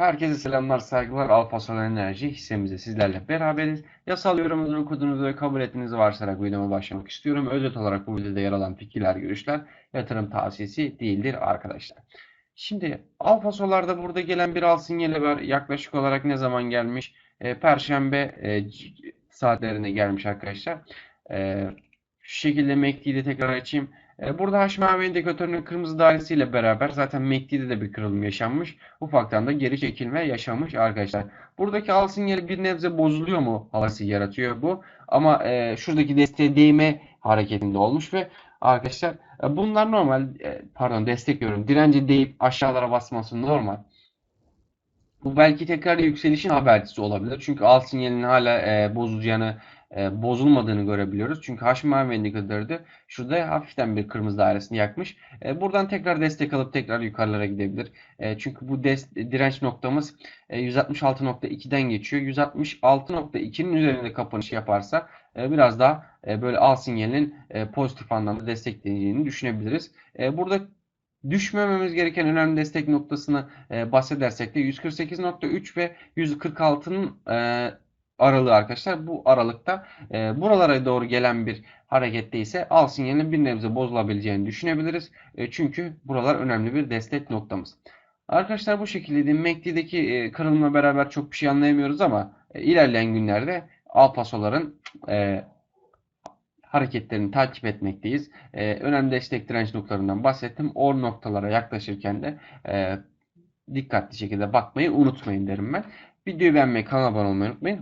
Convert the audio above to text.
Herkese selamlar, saygılar. Alfa Solar Enerji hissemizde sizlerle beraberiz. Yasal yorumunuzu okuduğunuzu ve kabul ettiğinizi varsayarak videoma başlamak istiyorum. Özet olarak bu videoda yer alan fikirler, görüşler yatırım tavsiyesi değildir arkadaşlar. Şimdi Alfa Solar'da burada gelen bir al sinyali var. Yaklaşık olarak ne zaman gelmiş? E, Perşembe e, saatlerine gelmiş arkadaşlar. E, şu şekilde MACD'yi de tekrar açayım. E, burada HMAV indikatörünün kırmızı dairesiyle beraber zaten MACD'de de bir kırılım yaşanmış. Ufaktan da geri çekilme yaşamış arkadaşlar. Buradaki al sinyali bir nebze bozuluyor mu havası yaratıyor bu. Ama e, şuradaki desteğe değme hareketinde olmuş ve arkadaşlar e, bunlar normal e, pardon destek diyorum direnci değip aşağılara basması normal. Bu belki tekrar yükselişin habercisi olabilir. Çünkü al sinyalinin hala e, bozulacağını, e, bozulmadığını görebiliyoruz. Çünkü HMAV indikatörü de şurada hafiften bir kırmızı dairesini yakmış. E, buradan tekrar destek alıp tekrar yukarılara gidebilir. E, çünkü bu direnç noktamız e, 166.2'den geçiyor. 166.2'nin üzerinde kapanış yaparsa e, biraz daha e, böyle al sinyalinin e, pozitif anlamda destekleyeceğini düşünebiliriz. E, burada düşmememiz gereken önemli destek noktasını e, bahsedersek de 148.3 ve 146'nın e, aralığı arkadaşlar. Bu aralıkta e, buralara doğru gelen bir harekette ise al sinyalinin bir nebze bozulabileceğini düşünebiliriz. E, çünkü buralar önemli bir destek noktamız. Arkadaşlar bu şekilde MACD'deki e, kırılımla beraber çok bir şey anlayamıyoruz ama e, ilerleyen günlerde Alpasoların e, hareketlerini takip etmekteyiz. E, önemli destek direnç noktalarından bahsettim. O noktalara yaklaşırken de e, dikkatli şekilde bakmayı unutmayın derim ben. Videoyu beğenmeyi, kanala abone olmayı unutmayın.